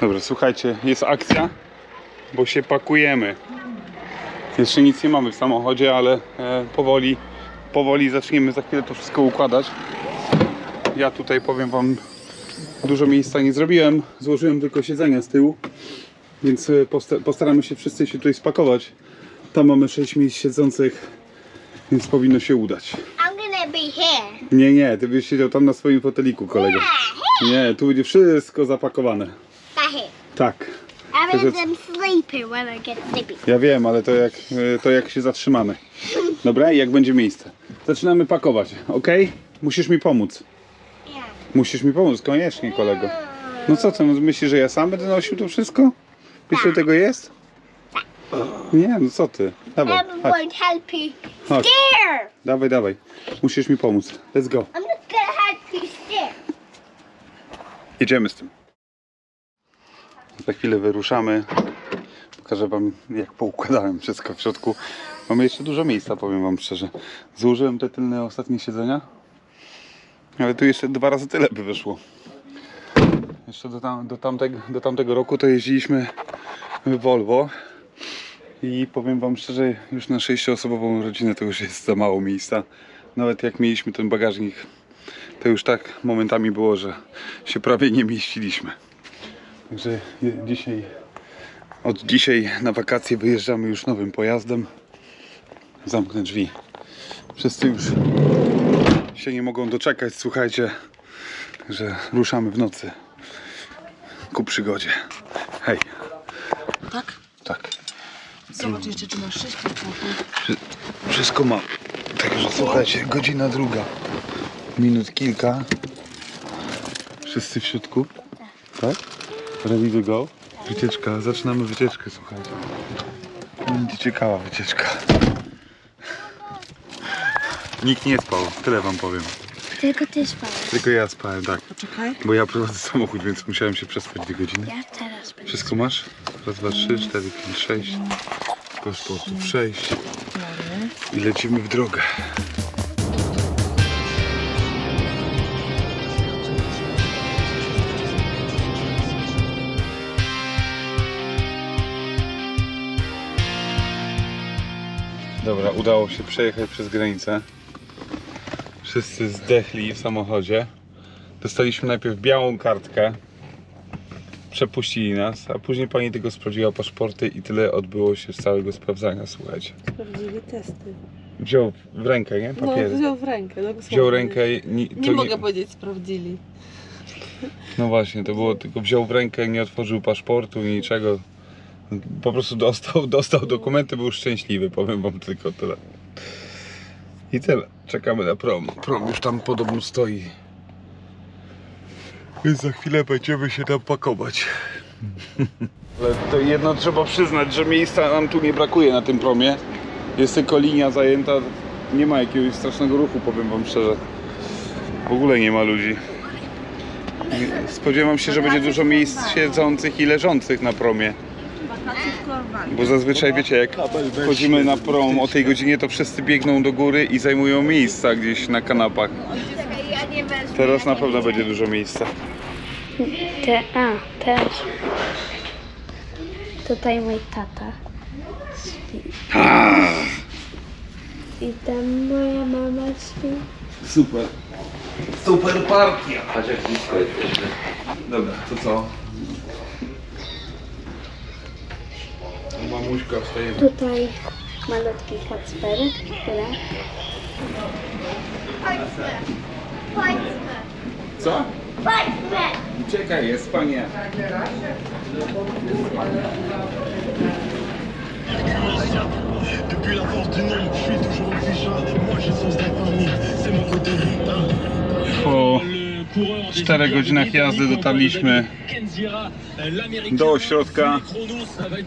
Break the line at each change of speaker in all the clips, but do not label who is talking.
Dobra, słuchajcie, jest akcja, bo się pakujemy. Jeszcze nic nie mamy w samochodzie, ale e, powoli, powoli zaczniemy za chwilę to wszystko układać. Ja tutaj powiem Wam, dużo miejsca nie zrobiłem, złożyłem tylko siedzenia z tyłu, więc e, posta- postaramy się wszyscy się tutaj spakować. Tam mamy 6 miejsc siedzących, więc powinno się udać.
I'm gonna be here.
Nie, nie, ty byś siedział tam na swoim foteliku, kolego. Nie, tu będzie wszystko zapakowane.
Here.
Tak.
In
it-
them sleeping when I get sleepy.
Ja wiem, ale to jak, e, to jak się zatrzymamy. Dobra, i jak będzie miejsce. Zaczynamy pakować, ok? Musisz mi pomóc.
Yeah.
Musisz mi pomóc, koniecznie, kolego. No co ty, myślisz, że ja sam będę nosił to wszystko? Wiesz, ile tego jest? Nie, no co ty. Dawaj, chodź,
to help you
chodź. Dawaj, dawaj. Musisz mi pomóc. Let's go.
I'm just gonna help you steer.
Jedziemy z tym. Za chwilę wyruszamy. Pokażę Wam, jak poukładałem wszystko w środku. Mamy jeszcze dużo miejsca, powiem Wam szczerze. Złożyłem te tylne ostatnie siedzenia, ale tu jeszcze dwa razy tyle by wyszło. Jeszcze do, tam, do, tamtego, do tamtego roku to jeździliśmy Volvo i powiem Wam szczerze, już na sześcioosobową rodzinę to już jest za mało miejsca. Nawet jak mieliśmy ten bagażnik to już tak momentami było, że się prawie nie mieściliśmy. Także dzisiaj, od dzisiaj na wakacje wyjeżdżamy już nowym pojazdem. Zamknę drzwi. Wszyscy już się nie mogą doczekać, słuchajcie. Także ruszamy w nocy ku przygodzie. Hej,
Tak?
tak.
Zobacz jeszcze, czy masz sześć pokój.
Wszy- Wszystko mam. Także słuchajcie, godzina druga. Minut kilka. Wszyscy w środku? Tak? Ready to go? Wycieczka, zaczynamy wycieczkę, słuchajcie. Będzie ciekawa wycieczka. Nikt nie spał, tyle wam powiem.
Tylko ty spałeś.
Tylko ja spałem, tak.
Poczekaj.
Bo ja prowadzę samochód, więc musiałem się przespać dwie godziny.
Ja teraz będę.
Wszystko masz? Raz, dwa, trzy, cztery, pięć, sześć. Paszportów sześć. I lecimy w drogę. Dobra, udało się przejechać przez granicę. Wszyscy zdechli w samochodzie. Dostaliśmy najpierw białą kartkę. Przepuścili nas, a później pani tylko sprawdziła paszporty i tyle odbyło się z całego sprawdzania, słuchajcie.
Sprawdzili testy.
Wziął w rękę, nie?
No,
Papiery.
wziął w rękę. No,
Wziął rękę i ni, to
Nie mogę powiedzieć, sprawdzili.
No właśnie, to było tylko wziął w rękę, nie otworzył paszportu, niczego. Po prostu dostał, dostał dokumenty, był szczęśliwy, powiem wam tylko tyle. I tyle. Czekamy na prom. Prom już tam podobno stoi. Więc za chwilę będziemy się tam pakować. Ale to jedno trzeba przyznać, że miejsca nam tu nie brakuje na tym promie. Jest tylko linia zajęta. Nie ma jakiegoś strasznego ruchu, powiem wam szczerze. W ogóle nie ma ludzi. Spodziewam się, że będzie dużo miejsc siedzących i leżących na promie. Bo zazwyczaj wiecie, jak wchodzimy na prom o tej godzinie, to wszyscy biegną do góry i zajmują miejsca gdzieś na kanapach. Teraz na pewno będzie dużo miejsca.
Te, a, też. Tutaj mój tata śpi. I tam moja mama śpi.
Super. Super partia. Patrz jak blisko jesteśmy. Dobra, to co? Mamuśka wstaje.
Tutaj malutki Kacper. Tyle.
Co?
Chodźmy.
Czekaj, jest panie.
Depuis la force du nombre, je suis toujours. Moi, d'infamie, c'est mon côté.
Po czterech godzinach jazdy dotarliśmy do ośrodka.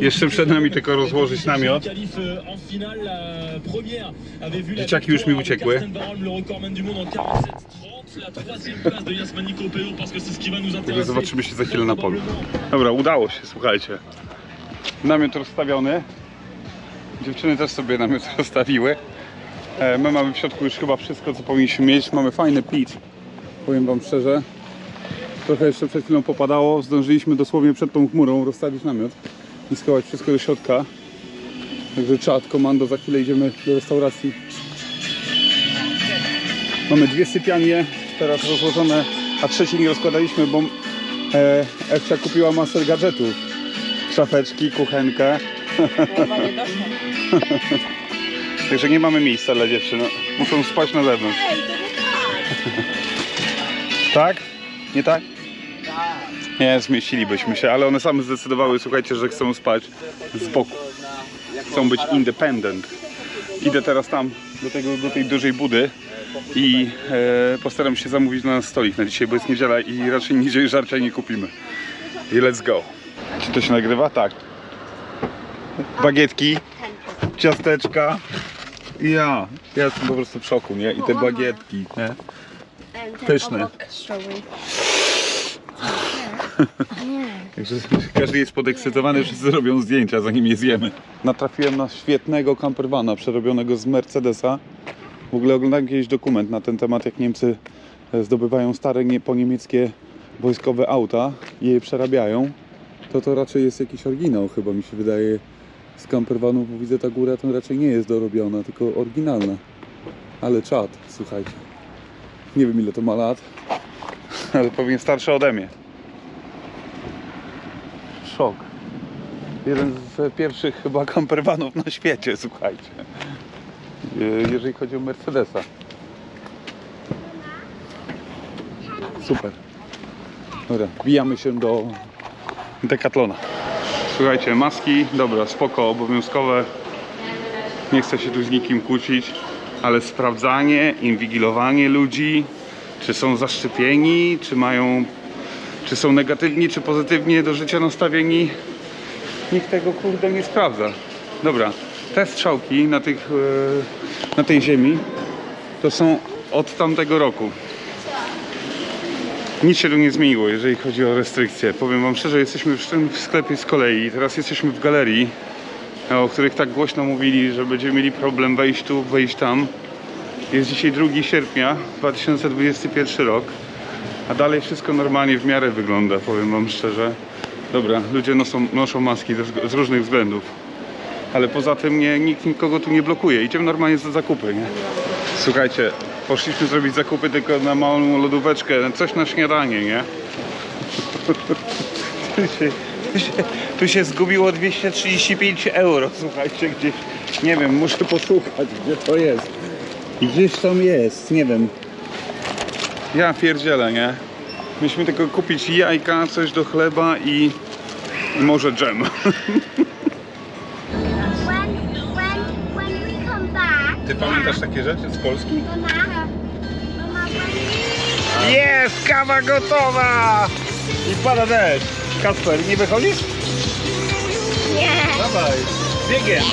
Jeszcze przed nami tylko rozłożyć namiot. Dzieciaki już mi uciekły. Także zobaczymy się za chwilę na polu. Dobra, udało się, słuchajcie. Namiot rozstawiony. Dziewczyny też sobie namiot rozstawiły. E, My mamy w środku już chyba wszystko, co powinniśmy mieć. Mamy fajny pit. Powiem Wam szczerze. Trochę jeszcze przed chwilą popadało, zdążyliśmy dosłownie przed tą chmurą rozstawić namiot i schować wszystko do środka. Także czat, komando, za chwilę idziemy do restauracji. Mamy dwie sypialnie, teraz rozłożone, a trzeciej nie rozkładaliśmy, bo e, Ewcia kupiła masę gadżetów. Szafeczki, kuchenkę.
Doszło.
Także nie mamy miejsca dla dziewczyn. Muszą spać na zewnątrz.
Ej, to nie tak.
Tak? Nie tak? Nie, zmieścilibyśmy się, ale one same zdecydowały, słuchajcie, że chcą spać z boku. Chcą być independent. Idę teraz tam, do, tego, do tej dużej budy i e, postaram się zamówić na nas stolik na dzisiaj, bo jest niedziela i raczej niedzieli żarcia nie kupimy. I let's go. Czy to się nagrywa? Tak. Bagietki, ciasteczka. Ja. Ja jestem po prostu w szoku, nie? I te bagietki, nie? Pyszne. Także każdy jest podekscytowany, wszyscy robią zdjęcia zanim je zjemy. Natrafiłem na świetnego campervana przerobionego z Mercedesa. W ogóle oglądałem kiedyś dokument na ten temat, jak Niemcy e, zdobywają stare nie, po niemieckie wojskowe auta i je przerabiają. To to raczej jest jakiś oryginał chyba mi się wydaje z campervanów, bo widzę ta góra to raczej nie jest dorobiona, tylko oryginalna. Ale czad, słuchajcie. Nie wiem ile to ma lat, ale pewnie starsze ode mnie. Szok. Jeden z pierwszych chyba campervanów na świecie, słuchajcie. Jeżeli chodzi o Mercedesa. Super. Dobra, wbijamy się do Decathlona. Słuchajcie, maski, dobra, spoko, obowiązkowe. Nie chcę się tu z nikim kłócić, ale sprawdzanie, inwigilowanie ludzi, czy są zaszczepieni, czy mają czy są negatywni, czy pozytywnie do życia nastawieni, nikt tego kurde nie sprawdza. Dobra, te strzałki na, tych, e, na tej ziemi to są od tamtego roku. Nic się tu nie zmieniło, jeżeli chodzi o restrykcje. Powiem Wam szczerze, jesteśmy w sklepie z kolei, teraz jesteśmy w galerii, o których tak głośno mówili, że będziemy mieli problem wejść tu, wejść tam. Jest dzisiaj 2 sierpnia 2021 rok. A dalej wszystko normalnie w miarę wygląda, powiem wam szczerze. Dobra, ludzie noszą, noszą maski z, z różnych względów. Ale poza tym nie, nikt nikogo tu nie blokuje. Idziemy normalnie za zakupy, nie? Słuchajcie, poszliśmy zrobić zakupy tylko na małą lodóweczkę, coś na śniadanie, nie? tu, się, zgubiło 235 euro, słuchajcie, gdzieś, nie wiem, muszę posłuchać, gdzie to jest. Gdzieś tam jest, nie wiem, ja pierdzielę, nie? Mieliśmy tylko kupić jajka, coś do chleba i, i może dżem. Ty pamiętasz takie rzeczy z Polski? Jest, kawa gotowa! I pada deszcz. Kasper, nie wychodzisz?
Nie.
Dawaj, biegiem.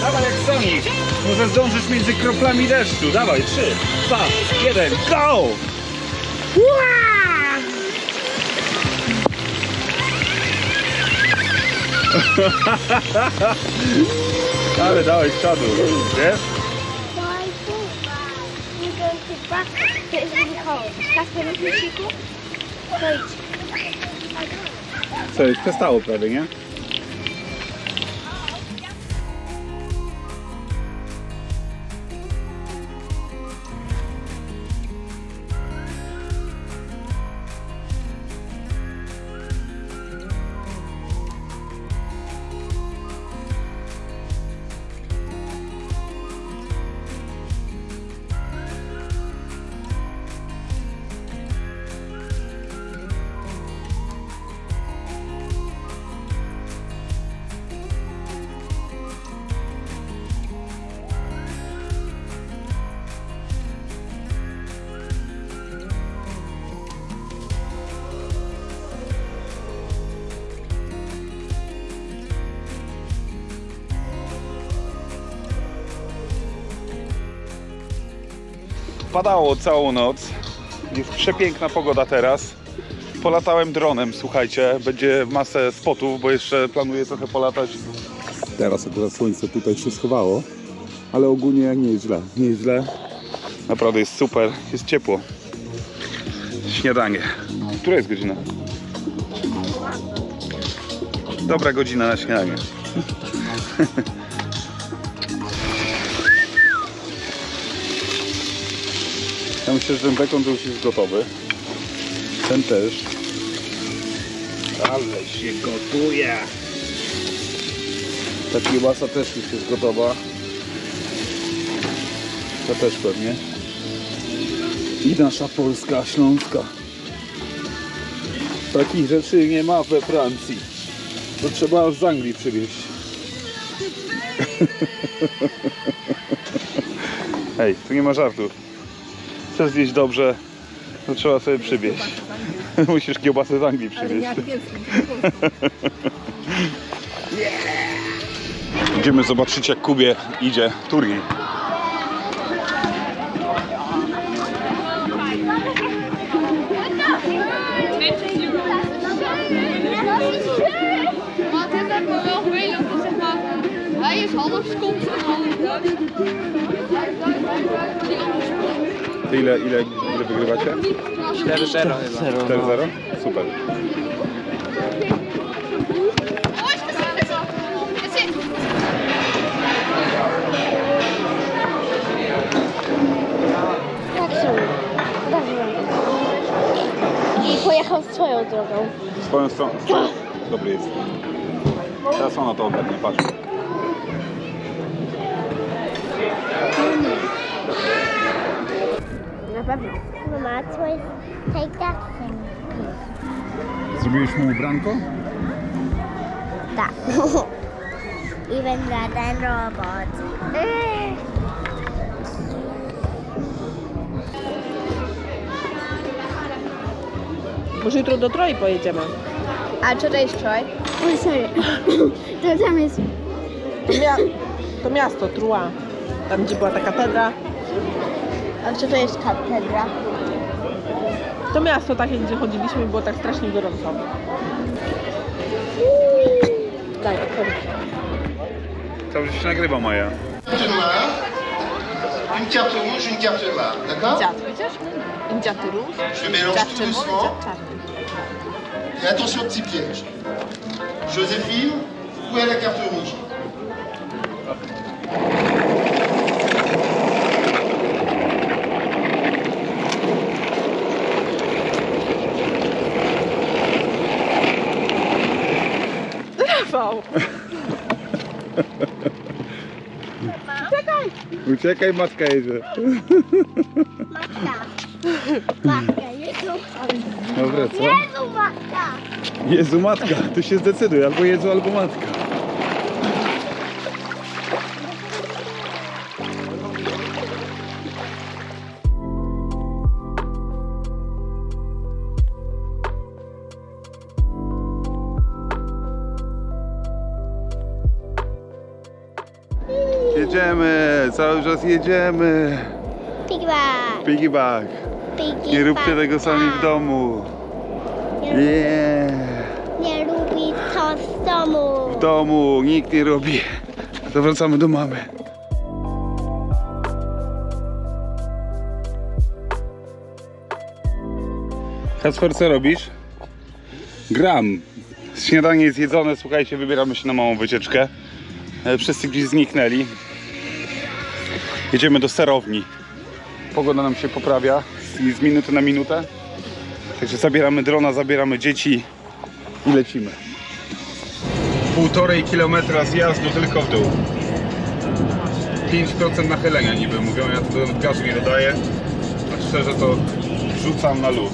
Dawaj jak Sonic. Może zdążysz między kroplami deszczu. Dawaj, trzy, dwa, jeden, go! Ale dałeś czadu, wiesz?
Why You go to back. To jest really cold. Kasper, na filmiku? Wejdź.
Co, już przestało prawie, nie? Padało całą noc. Jest przepiękna pogoda teraz. Polatałem dronem, słuchajcie. Będzie masę spotów, bo jeszcze planuję trochę polatać. Teraz akurat słońce tutaj się schowało, ale ogólnie nie jest źle. Nie jest źle. Naprawdę jest super, jest ciepło. Śniadanie. Która jest godzina? Dobra godzina na śniadanie. Ja myślę, że ten bekon to już jest gotowy. Ten też. Ale się gotuje. Ta kiełbasa też już jest gotowa. Ta też pewnie. I nasza polska, śląska. Takich rzeczy nie ma we Francji. To trzeba aż z Anglii przywieźć. Hej, tu nie ma żartów. Chcesz zjeść dobrze, to trzeba sobie przywieźć. Musisz kiełbasę z Anglii przywieźć. Idziemy zobaczyć jak Kubie idzie turniej.
Wat is dat maar wel vervelend, want zeg maar, hij is half Schots en half Duits.
To ile, ile, ile wygrywacie?
4-0 chyba.
4-0? Super.
Tak są. Dobrze. I pojechał swoją drogą.
Swoją stroną. Dobry jest. Teraz ona to ogarnie, patrz.
Pewno. Mama, co jest take that thing?
Zrobiłeś mu ubranko?
Tak. Even dla ten robot.
Może jutro do Troi pojedziemy.
A co to jest Troy? Oj, sorry. To tam jest...
To, mia- to miasto, Troyes. Tam gdzie była ta katedra.
A co to jest katedra?
To miasto takie, gdzie chodziliśmy i było tak strasznie gorąco. Daj, otworzyć.
Cały czas się nagrywa Maja.
carte noire, une carte rouge, une carte noire. D'accord
Dziad, widzisz? Dziaty róż.
Je mélange
Dziad
tout
czerwony,
doucement.
dziad czarny.
Et attention, petit piège. Joséphine, où est la carte rouge
Uciekaj, matka jedzie.
Matka. Matka, Jezu.
Dobra, co?
Jezu, matka.
Jezu, matka. Tu się zdecyduj. Albo Jezu, albo matka. Jedziemy, cały czas jedziemy.
Piggyback.
Piggyback.
Piggyback.
Nie róbcie tego sami w domu.
Nie, rób-
Nie.
lubi to z domu.
W domu nikt nie robi. To wracamy do mamy. Kacper, co robisz? Gram. Śniadanie jest jedzone, słuchajcie, wybieramy się na małą wycieczkę. E, Wszyscy gdzieś zniknęli. Jedziemy do sterowni. Pogoda nam się poprawia z, z minuty na minutę. Także zabieramy drona, zabieramy dzieci i lecimy. Półtorej kilometra zjazdu tylko w dół. 5% nachylenia niby mówią, ja to gazu nie dodaję. A szczerze to rzucam na luz.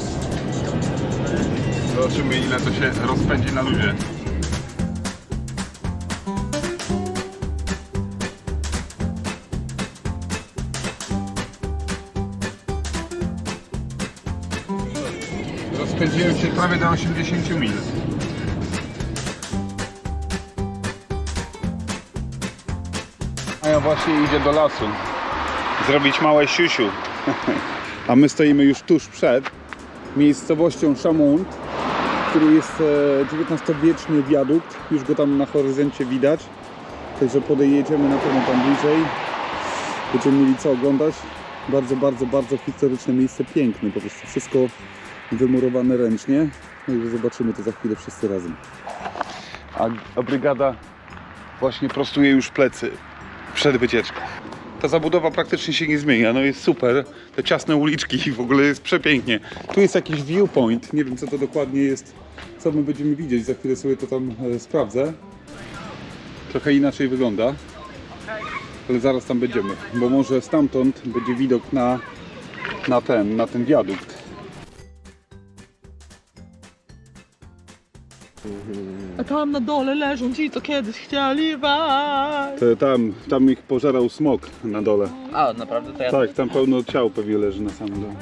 Zobaczymy ile to się rozpędzi na luzie. Rozpędziłem się prawie do 80 mil. A ja właśnie idzie do lasu zrobić małe siusiu. A my stoimy już tuż przed miejscowością Chamont, który jest e, XIX-wieczny wiadukt. Już go tam na horyzoncie widać. Także podejdziemy na pewno tam bliżej. Będziemy mieli co oglądać. Bardzo, bardzo, bardzo historyczne miejsce, piękne. Po prostu wszystko wymurowane ręcznie. No i zobaczymy to za chwilę wszyscy razem. A, brygada właśnie prostuje już plecy przed wycieczką. Ta zabudowa praktycznie się nie zmienia, no jest super. Te ciasne uliczki w ogóle jest przepięknie. Tu jest jakiś viewpoint, nie wiem co to dokładnie jest, co my będziemy widzieć, za chwilę sobie to tam e, sprawdzę. Trochę inaczej wygląda, ale zaraz tam będziemy, bo może stamtąd będzie widok na, na ten, na ten wiadukt.
Tam na dole leżą ci, co kiedyś chcieli was.
Te, tam, tam ich pożerał smok na dole.
A, naprawdę to ja
Tak, tam pełno ciał pewnie leży na samym dole.